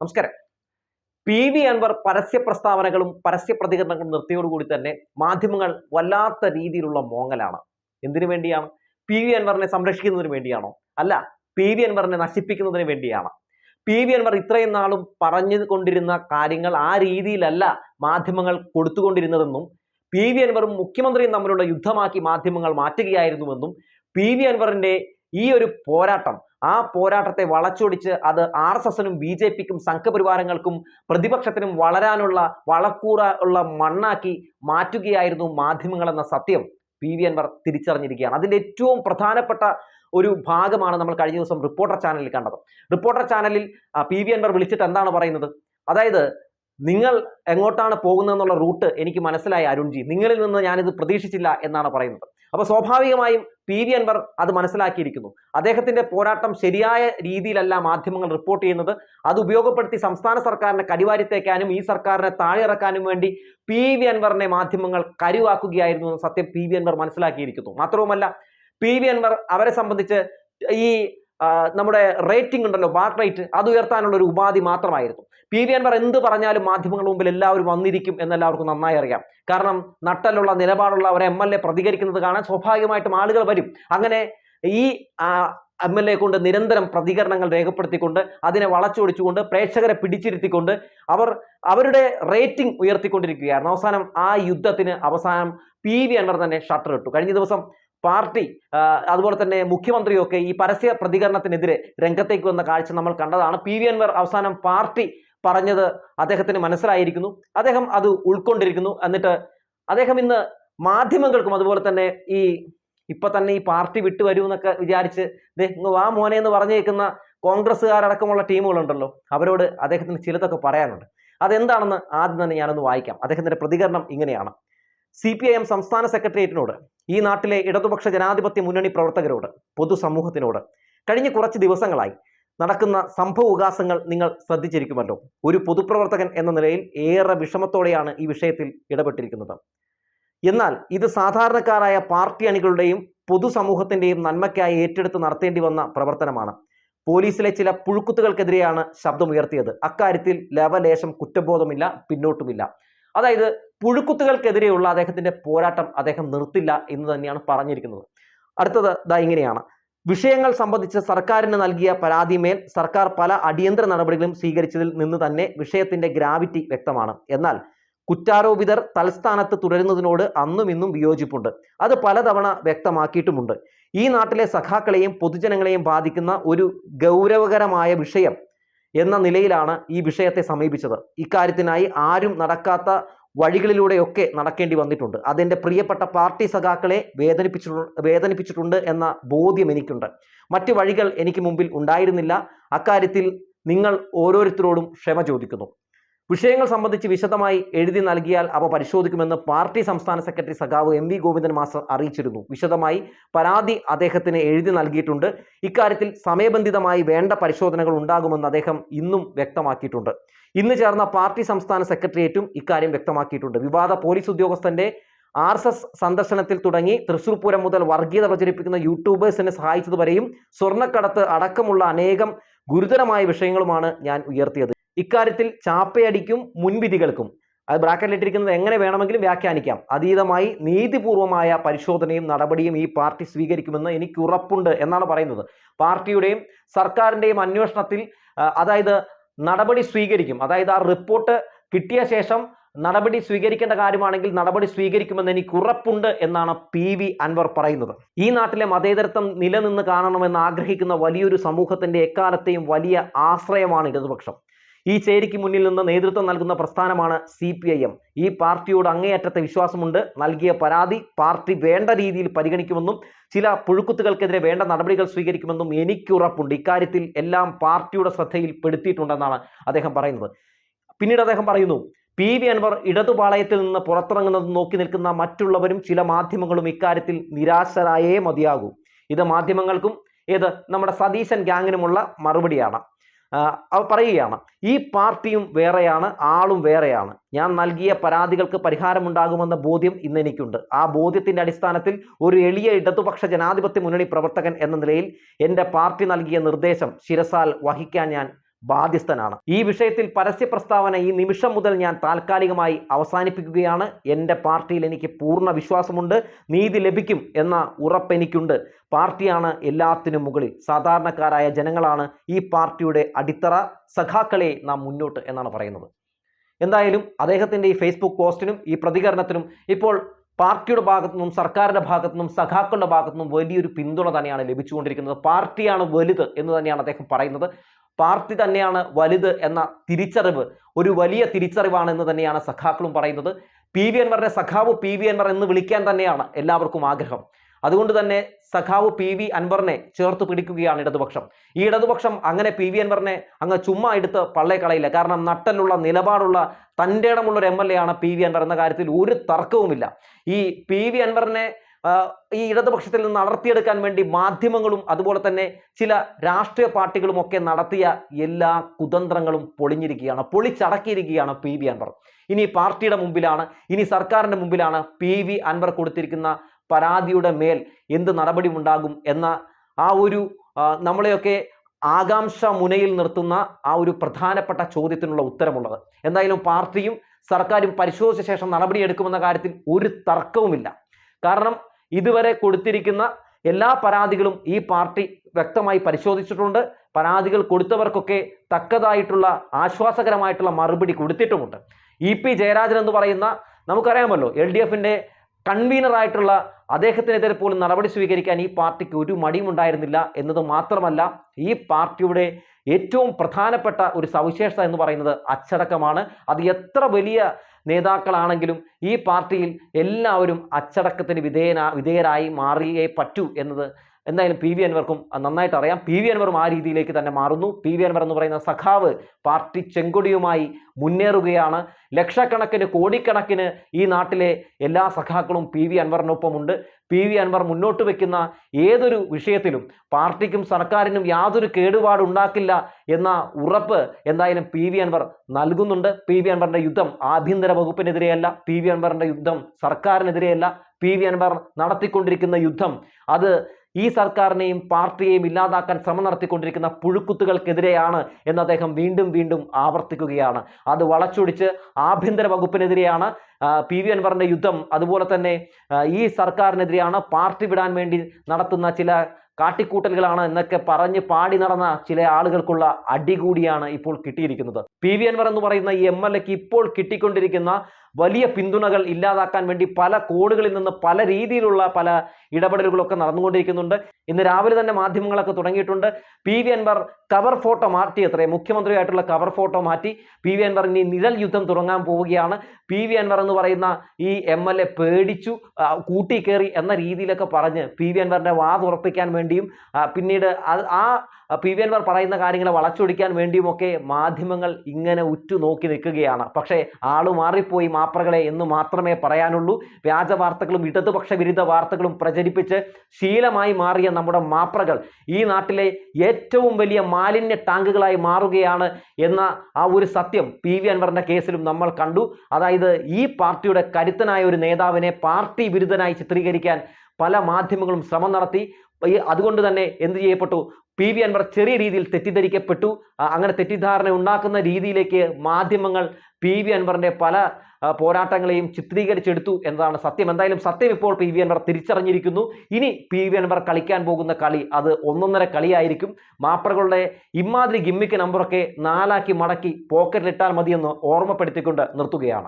നമസ്കാരം. P V Anwar പരസ്യ പ്രസ്താവനകളും പരസ്യ പ്രതികരണങ്ങളും നിർത്തിയോടുകൂടി തന്നെ മാധ്യമങ്ങൾ വല്ലാത്ത രീതിയിലുള്ള മോങ്ങലാണ്. എന്തിനു വേണ്ടിയാണ്? പി വി അൻവറിനെ സംരക്ഷിക്കുന്നതിന് വേണ്ടിയാണോ? അല്ല പി വി അൻവറിനെ നശിപ്പിക്കുന്നതിന് വേണ്ടിയാണ്. പി വി അൻവർ ഇത്രയും നാളും പറഞ്ഞു കൊണ്ടിരുന്ന കാര്യങ്ങൾ ആ രീതിയിലല്ല മാധ്യമങ്ങൾ കൊടുത്തുകൊണ്ടിരുന്നതെന്നും പി വി അൻവറും മുഖ്യമന്ത്രിയും തമ്മിലുള്ള യുദ്ധമാക്കി മാധ്യമങ്ങൾ മാറ്റുകയായിരുന്നുവെന്നും പി വി അൻവറിന്റെ ഈ ഒരു പോരാട്ടം ആ പോരാട്ടത്തെ വളച്ചൊടിച്ച് അത് ആർ എസ് എസിനും ബി ജെ പിക്കും സംഘപരിവാരങ്ങൾക്കും പ്രതിപക്ഷത്തിനും വളരാനുള്ള വളക്കൂറ ഉള്ള മണ്ണാക്കി മാറ്റുകയായിരുന്നു മാധ്യമങ്ങൾ എന്ന സത്യം പി വി അൻവർ തിരിച്ചറിഞ്ഞിരിക്കുകയാണ്. അതിന്റെ ഏറ്റവും പ്രധാനപ്പെട്ട ഒരു ഭാഗമാണ് നമ്മൾ കഴിഞ്ഞ ദിവസം റിപ്പോർട്ടർ ചാനലിൽ കണ്ടത്. റിപ്പോർട്ടർ ചാനലിൽ പി വി അൻവർ വിളിച്ചിട്ട് എന്താണ് പറയുന്നത്? അതായത് നിങ്ങൾ എങ്ങോട്ടാണ് പോകുന്നതെന്നുള്ള റൂട്ട് എനിക്ക് മനസ്സിലായി അരുൺജി. നിങ്ങളിൽ നിന്ന് ഞാനിത് പ്രതീക്ഷിച്ചില്ല എന്നാണ് പറയുന്നത്. അപ്പോൾ സ്വാഭാവികമായും പി വി അൻവർ അത് മനസ്സിലാക്കിയിരിക്കുന്നു. അദ്ദേഹത്തിന്റെ പോരാട്ടം ശരിയായ രീതിയിലല്ല മാധ്യമങ്ങൾ റിപ്പോർട്ട് ചെയ്യുന്നത്. അത് ഉപയോഗപ്പെടുത്തി സംസ്ഥാന സർക്കാരിനെ കടിവാരിത്തേക്കാനും ഈ സർക്കാരിനെ താഴെയിറക്കാനും വേണ്ടി പി വി അൻവറിനെ മാധ്യമങ്ങൾ കരുവാക്കുകയായിരുന്നു എന്ന് സത്യം പി വി അൻവർ മനസ്സിലാക്കിയിരിക്കുന്നു. മാത്രവുമല്ല പി വി അൻവർ അവരെ സംബന്ധിച്ച് ഈ നമ്മുടെ റേറ്റിംഗ് ഉണ്ടല്ലോ ബാർ റേറ്റ് അത് ഉയർത്താനുള്ള ഒരു ഉപാധി മാത്രമായിരുന്നു. പി വി അൻവർ എന്ത് പറഞ്ഞാലും മാധ്യമങ്ങളുടെ മുമ്പിൽ എല്ലാവരും വന്നിരിക്കും എന്നെല്ലാവർക്കും നന്നായി അറിയാം. കാരണം നട്ടലുള്ള നിലപാടുള്ള ഒരു എം എൽ എ പ്രതികരിക്കുന്നത് കാണാൻ സ്വാഭാവികമായിട്ടും ആളുകൾ വരും. അങ്ങനെ ഈ എം എൽ എ കൊണ്ട് നിരന്തരം പ്രതികരണങ്ങൾ രേഖപ്പെടുത്തിക്കൊണ്ട് അതിനെ വളച്ചൊടിച്ചുകൊണ്ട് പ്രേക്ഷകരെ പിടിച്ചിരുത്തിക്കൊണ്ട് അവർ അവരുടെ റേറ്റിംഗ് ഉയർത്തിക്കൊണ്ടിരിക്കുകയായിരുന്നു. അവസാനം ആ യുദ്ധത്തിന് അവസാനം പി വി അൻവർ തന്നെ ഷട്ടർ ഇട്ടു. കഴിഞ്ഞ ദിവസം പാർട്ടി അതുപോലെ തന്നെ മുഖ്യമന്ത്രിയൊക്കെ ഈ പരസ്യ പ്രതികരണത്തിനെതിരെ രംഗത്തേക്ക് വന്ന കാഴ്ച നമ്മൾ കണ്ടതാണ്. പി. വി. അൻവർ അവസാനം പാർട്ടി പറഞ്ഞത് അദ്ദേഹത്തിന് മനസ്സിലായിരിക്കുന്നു. അദ്ദേഹം അത് ഉൾക്കൊണ്ടിരിക്കുന്നു. എന്നിട്ട് അദ്ദേഹം ഇന്ന് മാധ്യമങ്ങൾക്കും അതുപോലെ തന്നെ ഈ ഇപ്പൊ തന്നെ ഈ പാർട്ടി വിട്ടു വരൂ എന്നൊക്കെ വിചാരിച്ച് വാ മോനെ എന്ന് പറഞ്ഞേക്കുന്ന കോൺഗ്രസ്സുകാരടക്കമുള്ള ടീമുകളുണ്ടല്ലോ. അവരോട് അദ്ദേഹത്തിന് ചിലതൊക്കെ പറയാനുണ്ട്. അതെന്താണെന്ന് ആദ്യം തന്നെ ഞാനൊന്ന് വായിക്കാം. അദ്ദേഹത്തിന്റെ പ്രതികരണം ഇങ്ങനെയാണ്. സി സംസ്ഥാന സെക്രട്ടേറിയറ്റിനോട് ഈ നാട്ടിലെ ഇടതുപക്ഷ ജനാധിപത്യ മുന്നണി പ്രവർത്തകരോട് പൊതുസമൂഹത്തിനോട് കഴിഞ്ഞ കുറച്ച് ദിവസങ്ങളായി നടക്കുന്ന സംഭവ വികാസങ്ങൾ നിങ്ങൾ ശ്രദ്ധിച്ചിരിക്കുമല്ലോ. ഒരു പൊതുപ്രവർത്തകൻ എന്ന നിലയിൽ ഏറെ വിഷമത്തോടെയാണ് ഈ വിഷയത്തിൽ ഇടപെട്ടിരിക്കുന്നത്. എന്നാൽ ഇത് സാധാരണക്കാരായ പാർട്ടി അണികളുടെയും പൊതുസമൂഹത്തിന്റെയും നന്മയ്ക്കായി ഏറ്റെടുത്ത് നടത്തേണ്ടി വന്ന പ്രവർത്തനമാണ്. പോലീസിലെ ചില പുഴുക്കുത്തുകൾക്കെതിരെയാണ് ശബ്ദമുയർത്തിയത്. അക്കാര്യത്തിൽ ലവലേശം കുറ്റബോധമില്ല പിന്നോട്ടുമില്ല. അതായത് പുഴുക്കുത്തുകൾക്കെതിരെയുള്ള അദ്ദേഹത്തിന്റെ പോരാട്ടം അദ്ദേഹം നിർത്തില്ല എന്ന് തന്നെയാണ് പറഞ്ഞിരിക്കുന്നത്. അടുത്തത് ദാ ഇങ്ങനെയാണ്. വിഷയങ്ങൾ സംബന്ധിച്ച് സർക്കാരിന് നൽകിയ പരാതിമേൽ സർക്കാർ പല അടിയന്തര നടപടികളും സ്വീകരിച്ചതിൽ നിന്ന് തന്നെ വിഷയത്തിന്റെ ഗ്രാവിറ്റി വ്യക്തമാണ്. എന്നാൽ കുറ്റാരോപിതർ തൽസ്ഥാനത്ത് തുടരുന്നതിനോട് അന്നും ഇന്നും വിയോജിപ്പുണ്ട്. അത് പലതവണ വ്യക്തമാക്കിയിട്ടുമുണ്ട്. ഈ നാട്ടിലെ സഖാക്കളെയും പൊതുജനങ്ങളെയും ബാധിക്കുന്ന ഒരു ഗൗരവകരമായ വിഷയം എന്ന നിലയിലാണ് ഈ വിഷയത്തെ സമീപിച്ചത്. ഇക്കാര്യത്തിനായി ആരും നടക്കാത്ത വഴികളിലൂടെയൊക്കെ നടക്കേണ്ടി വന്നിട്ടുണ്ട്. അതെന്റെ പ്രിയപ്പെട്ട പാർട്ടി സഖാക്കളെ വേദനിപ്പിച്ചിട്ടു വേദനിപ്പിച്ചിട്ടുണ്ട് എന്ന ബോധ്യം എനിക്കുണ്ട്. മറ്റ് വഴികൾ എനിക്ക് മുമ്പിൽ ഉണ്ടായിരുന്നില്ല. അക്കാര്യത്തിൽ നിങ്ങൾ ഓരോരുത്തരോടും ക്ഷമ ചോദിക്കുന്നു. വിഷയങ്ങൾ സംബന്ധിച്ച് വിശദമായി എഴുതി നൽകിയാൽ അവ പരിശോധിക്കുമെന്ന് പാർട്ടി സംസ്ഥാന സെക്രട്ടറി സഖാവ് എം വി ഗോവിന്ദൻ മാസ്റ്റർ അറിയിച്ചിരുന്നു. വിശദമായി പരാതി അദ്ദേഹത്തിന് എഴുതി നൽകിയിട്ടുണ്ട്. ഇക്കാര്യത്തിൽ സമയബന്ധിതമായി വേണ്ട പരിശോധനകൾ ഉണ്ടാകുമെന്ന് അദ്ദേഹം ഇന്നും വ്യക്തമാക്കിയിട്ടുണ്ട്. ഇന്ന് ചേർന്ന പാർട്ടി സംസ്ഥാന സെക്രട്ടേറിയറ്റും ഇക്കാര്യം വ്യക്തമാക്കിയിട്ടുണ്ട്. വിവാദ പോലീസ് ഉദ്യോഗസ്ഥന്റെ ആർ എസ് എസ് സന്ദർശനത്തിൽ തുടങ്ങി തൃശൂർ പൂരം മുതൽ വർഗീയത പ്രചരിപ്പിക്കുന്ന യൂട്യൂബേഴ്സിനെ സഹായിച്ചതുവരെയും സ്വർണക്കടത്ത് അടക്കമുള്ള അനേകം ഗുരുതരമായ വിഷയങ്ങളുമാണ് ഞാൻ ഉയർത്തിയത്. ഇക്കാര്യത്തിൽ ചാപ്പയടിക്കും മുൻവിധികൾക്കും. അത് ബ്രാക്കറ്റിലിട്ടിരിക്കുന്നത് എങ്ങനെ വേണമെങ്കിലും വ്യാഖ്യാനിക്കാം. അതീതമായി നീതിപൂർവമായ പരിശോധനയും നടപടിയും ഈ പാർട്ടി സ്വീകരിക്കുമെന്ന് എനിക്ക് ഉറപ്പുണ്ട് എന്നാണ് പറയുന്നത്. പാർട്ടിയുടെയും സർക്കാരിന്റെയും അന്വേഷണത്തിൽ അതായത് നടപടി സ്വീകരിക്കും. അതായത് ആ റിപ്പോർട്ട് കിട്ടിയ ശേഷം നടപടി സ്വീകരിക്കേണ്ട കാര്യമാണെങ്കിൽ നടപടി സ്വീകരിക്കുമെന്ന് എനിക്ക് ഉറപ്പുണ്ട് എന്നാണ് പി വി അൻവർ പറയുന്നത്. ഈ നാട്ടിലെ മതേതരത്വം നിലനിന്ന് കാണണമെന്ന് ആഗ്രഹിക്കുന്ന വലിയൊരു സമൂഹത്തിന്റെ എക്കാലത്തെയും വലിയ ആശ്രയമാണ് ഇടതുപക്ഷം. ഈ ചേരിക്ക് മുന്നിൽ നിന്ന് നേതൃത്വം നൽകുന്ന പ്രസ്ഥാനമാണ് സി പി ഐ എം. ഈ പാർട്ടിയോട് അങ്ങേയറ്റത്തെ വിശ്വാസമുണ്ട്. നൽകിയ പരാതി പാർട്ടി വേണ്ട രീതിയിൽ പരിഗണിക്കുമെന്നും ചില പുഴുക്കുത്തുകൾക്കെതിരെ വേണ്ട നടപടികൾ സ്വീകരിക്കുമെന്നും എനിക്ക് ഉറപ്പുണ്ട് ഇക്കാര്യത്തിൽ എല്ലാം പാർട്ടിയുടെ ശ്രദ്ധയിൽ പെടുത്തിയിട്ടുണ്ടെന്നാണ് അദ്ദേഹം പറയുന്നത്. പിന്നീട് അദ്ദേഹം പറയുന്നു പി. വി. അൻവർ ഇടതുപാളയത്തിൽ നിന്ന് പുറത്തിറങ്ങുന്നത് നോക്കി നിൽക്കുന്ന മറ്റുള്ളവരും ചില മാധ്യമങ്ങളും ഇക്കാര്യത്തിൽ നിരാശരായേ മതിയാകൂ. ഇത് മാധ്യമങ്ങൾക്കും ഏത് നമ്മുടെ സതീശൻ ഗ്യാങ്ങിനുമുള്ള മറുപടിയാണ്. ആ, അവർ പറയുകയാണ് ഈ പാർട്ടിയും വേറെയാണ് ആളും വേറെയാണ്. ഞാൻ നൽകിയ പരാതികൾക്ക് പരിഹാരമുണ്ടാകുമെന്ന ബോധ്യം ഇന്ന് എനിക്കുണ്ട് ആ ബോധ്യത്തിന്റെ അടിസ്ഥാനത്തിൽ ഒരു എളിയ ഇടതുപക്ഷ ജനാധിപത്യ മുന്നണി പ്രവർത്തകൻ എന്ന നിലയിൽ എന്റെ പാർട്ടി നൽകിയ നിർദ്ദേശം ശിരസാൽ വഹിക്കാൻ ഞാൻ ബാധ്യസ്ഥനാണ്. ഈ വിഷയത്തിൽ പരസ്യ പ്രസ്താവന ഈ നിമിഷം മുതൽ ഞാൻ താൽക്കാലികമായി അവസാനിപ്പിക്കുകയാണ്. എന്റെ പാർട്ടിയിൽ എനിക്ക് പൂർണ വിശ്വാസമുണ്ട്. നീതി ലഭിക്കും എന്ന ഉറപ്പ് എനിക്കുണ്ട് പാർട്ടിയാണ് എല്ലാത്തിനും മുകളിൽ. സാധാരണക്കാരായ ജനങ്ങളാണ് ഈ പാർട്ടിയുടെ അടിത്തറ. സഖാക്കളെ നാം മുന്നോട്ട് എന്നാണ് പറയുന്നത്. എന്തായാലും അദ്ദേഹത്തിന്റെ ഈ ഫേസ്ബുക്ക് പോസ്റ്റിനും ഈ പ്രതികരണത്തിനും ഇപ്പോൾ പാർട്ടിയുടെ ഭാഗത്തു നിന്നും സർക്കാരിന്റെ ഭാഗത്തു നിന്നും സഖാക്കളുടെ ഭാഗത്തു നിന്നും വലിയൊരു പിന്തുണ തന്നെയാണ് ലഭിച്ചുകൊണ്ടിരിക്കുന്നത്. പാർട്ടിയാണ് വലുത് എന്ന് തന്നെയാണ് അദ്ദേഹം പറയുന്നത്. പാർട്ടി തന്നെയാണ് വലുത് എന്ന തിരിച്ചറിവ് ഒരു വലിയ തിരിച്ചറിവാണ് എന്ന് തന്നെയാണ് സഖാക്കളും പറയുന്നത്. പി. വി. അൻവറിനെ സഖാവ് പി. വി. അൻവർ എന്ന് വിളിക്കാൻ തന്നെയാണ് എല്ലാവർക്കും ആഗ്രഹം. അതുകൊണ്ട് തന്നെ സഖാവ് പി. വി. അൻവറിനെ ചേർത്ത് പിടിക്കുകയാണ് ഇടതുപക്ഷം. ഈ ഇടതുപക്ഷം അങ്ങനെ പി. വി. അൻവറിനെ അങ്ങ് ചുമ്മാ എടുത്ത് പള്ളേ കളയില്ല കാരണം നട്ടലുള്ള നിലപാടുള്ള തന്റെ ഇടമുള്ള ഒരു എം. എൽ. എ. ആണ് പി. വി. അൻവർ എന്ന കാര്യത്തിൽ ഒരു തർക്കവുമില്ല. ഈ പി. വി. അൻവറിനെ ഈ ഇടതുപക്ഷത്തിൽ നിന്ന് അടർത്തിയെടുക്കാൻ വേണ്ടി മാധ്യമങ്ങളും അതുപോലെ തന്നെ ചില രാഷ്ട്രീയ പാർട്ടികളും ഒക്കെ നടത്തിയ എല്ലാ കുതന്ത്രങ്ങളും പൊളിഞ്ഞിരിക്കുകയാണ് പൊളിച്ചടക്കിയിരിക്കുകയാണ് പി വി അൻവർ. ഇനി പാർട്ടിയുടെ മുമ്പിലാണ് ഇനി സർക്കാരിന്റെ മുമ്പിലാണ് പി വി അൻവർ കൊടുത്തിരിക്കുന്ന പരാതിയുടെ മേൽ എന്ത് നടപടി ഉണ്ടാകും എന്ന ആ ഒരു നമ്മളെയൊക്കെ ആകാംക്ഷ മുനയിൽ നിർത്തുന്ന ആ ഒരു പ്രധാനപ്പെട്ട ചോദ്യത്തിനുള്ള ഉത്തരമുള്ളത്. എന്തായാലും പാർട്ടിയും സർക്കാരും പരിശോധിച്ച ശേഷം നടപടിയെടുക്കുമെന്ന കാര്യത്തിൽ ഒരു തർക്കവുമില്ല. കാരണം ഇതുവരെ കൊടുത്തിരിക്കുന്ന എല്ലാ പരാതികളും ഈ പാർട്ടി വ്യക്തമായി പരിശോധിച്ചിട്ടുണ്ട്. പരാതികൾ കൊടുത്തവർക്കൊക്കെ തക്കതായിട്ടുള്ള ആശ്വാസകരമായിട്ടുള്ള മറുപടി കൊടുത്തിട്ടുമുണ്ട്. ഇ പി ജയരാജൻ എന്ന് പറയുന്ന നമുക്കറിയാമല്ലോ എൽ ഡി എഫിന്റെ കൺവീനറായിട്ടുള്ള അദ്ദേഹത്തിനെതിരെ പോലും നടപടി സ്വീകരിക്കാൻ ഈ പാർട്ടിക്ക് ഒരു മടിയും ഉണ്ടായിരുന്നില്ല എന്നത് മാത്രമല്ല ഈ പാർട്ടിയുടെ ഏറ്റവും പ്രധാനപ്പെട്ട ഒരു സവിശേഷത എന്ന് പറയുന്നത് അച്ചടക്കമാണ്. അത് എത്ര വലിയ നേതാക്കളാണെങ്കിലും ഈ പാർട്ടിയിൽ എല്ലാവരും അച്ചടക്കത്തിന് വിധേയന വിധേയരായി മാറിയേ പറ്റൂ എന്നത് എന്തായാലും പി വി അൻവർക്കും നന്നായിട്ട് അറിയാം. പി വി അൻവറും ആ രീതിയിലേക്ക് തന്നെ മാറുന്നു. പി വി അൻവർ എന്ന് പറയുന്ന സഖാവ് പാർട്ടി ചെങ്കൊടിയുമായി മുന്നേറുകയാണ്. ലക്ഷക്കണക്കിന് കോടിക്കണക്കിന് ഈ നാട്ടിലെ എല്ലാ സഖാക്കളും പി വി അൻവറിനൊപ്പമുണ്ട്. പി വി അൻവർ മുന്നോട്ട് വെക്കുന്ന ഏതൊരു വിഷയത്തിലും പാർട്ടിക്കും സർക്കാരിനും യാതൊരു കേടുപാടുണ്ടാക്കില്ല എന്ന ഉറപ്പ് എന്തായാലും പി വി അൻവർ നൽകുന്നുണ്ട്. പി വി അൻവറിന്റെ യുദ്ധം ആഭ്യന്തര വകുപ്പിനെതിരെയല്ല പി വി അൻവറിന്റെ യുദ്ധം സർക്കാരിനെതിരെയല്ല. പി വി അൻവർ നടത്തിക്കൊണ്ടിരിക്കുന്ന യുദ്ധം അത് ഈ സർക്കാരിനെയും പാർട്ടിയെയും ഇല്ലാതാക്കാൻ ശ്രമം നടത്തിക്കൊണ്ടിരിക്കുന്ന പുഴുക്കുത്തുകൾക്കെതിരെയാണ് എന്ന് അദ്ദേഹം വീണ്ടും വീണ്ടും ആവർത്തിക്കുകയാണ്. അത് വളച്ചൊടിച്ച് ആഭ്യന്തര വകുപ്പിനെതിരെയാണ് പി വി അൻവറിന്റെ യുദ്ധം. അതുപോലെ തന്നെ ഈ സർക്കാരിനെതിരെയാണ് പാർട്ടി വിടാൻ വേണ്ടി നടത്തുന്ന ചില കാട്ടിക്കൂട്ടലുകളാണ് എന്നൊക്കെ പറഞ്ഞ് പാടി നടന്ന ചില ആളുകൾക്കുള്ള അടികൂടിയാണ് ഇപ്പോൾ കിട്ടിയിരിക്കുന്നത്. പി വി അൻവർ എന്ന് പറയുന്ന ഈ എം എൽ എക്ക് ഇപ്പോൾ കിട്ടിക്കൊണ്ടിരിക്കുന്ന വലിയ പിന്തുണകൾ ഇല്ലാതാക്കാൻ വേണ്ടി പല കോണുകളിൽ നിന്ന് പല രീതിയിലുള്ള പല ഇടപെടലുകളൊക്കെ നടന്നുകൊണ്ടിരിക്കുന്നുണ്ട്. ഇന്ന് രാവിലെ തന്നെ മാധ്യമങ്ങളൊക്കെ തുടങ്ങിയിട്ടുണ്ട്. P V Anvar cover photo മാറ്റി അത്രേ. മുഖ്യമന്ത്രിയായിട്ടുള്ള കവർ ഫോട്ടോ മാറ്റി. പി വി അൻവർ ഇനി നിഴൽ യുദ്ധം തുടങ്ങാൻ പോവുകയാണ്. പി വി അൻവർ എന്ന് പറയുന്ന ഈ എം എൽ എ പേടിച്ചു കൂട്ടിക്കേറി എന്ന രീതിയിലൊക്കെ പറഞ്ഞ് പി വി അൻവറിന്റെ വാതുറപ്പിക്കാൻ വേണ്ടിയും പിന്നീട് ആ പി വി അൻവർ പറയുന്ന കാര്യങ്ങളെ വളച്ചൊടിക്കാൻ വേണ്ടിയുമൊക്കെ മാധ്യമങ്ങൾ ഇങ്ങനെ ഉറ്റുനോക്കി നിൽക്കുകയാണ്. പക്ഷേ ആൾ മാറിപ്പോയി മാപ്രകളെ എന്ന് മാത്രമേ പറയാനുള്ളൂ. വ്യാജ വാർത്തകളും ഇടതുപക്ഷ വിരുദ്ധ വാർത്തകളും പ്രചരിപ്പിച്ച് ശീലമായി മാറിയ നമ്മുടെ മാപ്രകൾ ഈ നാട്ടിലെ ഏറ്റവും വലിയ മാലിന്യ ടാങ്കുകളായി മാറുകയാണ് എന്ന ആ ഒരു സത്യം പി വി അൻവറിന്റെ കേസിലും നമ്മൾ കണ്ടു. അതായത് ഈ പാർട്ടിയുടെ കരുത്തനായ ഒരു നേതാവിനെ പാർട്ടി വിരുദ്ധനായി ചിത്രീകരിക്കാൻ പല മാധ്യമങ്ങളും ശ്രമം നടത്തി. അതുകൊണ്ട് തന്നെ എന്ത് ചെയ്യപ്പെട്ടു? പി വി അൻവർ ചെറിയ രീതിയിൽ തെറ്റിദ്ധരിക്കപ്പെട്ടു. അങ്ങനെ തെറ്റിദ്ധാരണ ഉണ്ടാക്കുന്ന രീതിയിലേക്ക് മാധ്യമങ്ങൾ പി വി അൻവറിന്റെ പല പോരാട്ടങ്ങളെയും ചിത്രീകരിച്ചെടുത്തു എന്നതാണ് സത്യം. എന്തായാലും സത്യം ഇപ്പോൾ പി വി അൻവർ തിരിച്ചറിഞ്ഞിരിക്കുന്നു. ഇനി പി വി അൻവർ കളിക്കാൻ പോകുന്ന കളി അത് ഒന്നൊന്നര കളിയായിരിക്കും. മാപ്പറുകളുടെ ഇമാതിരി ഗിമ്മിക്ക് നമ്പറൊക്കെ നാലാക്കി മടക്കി പോക്കറ്റിലിട്ടാൽ മതിയെന്ന് ഓർമ്മപ്പെടുത്തിക്കൊണ്ട് നിർത്തുകയാണ്.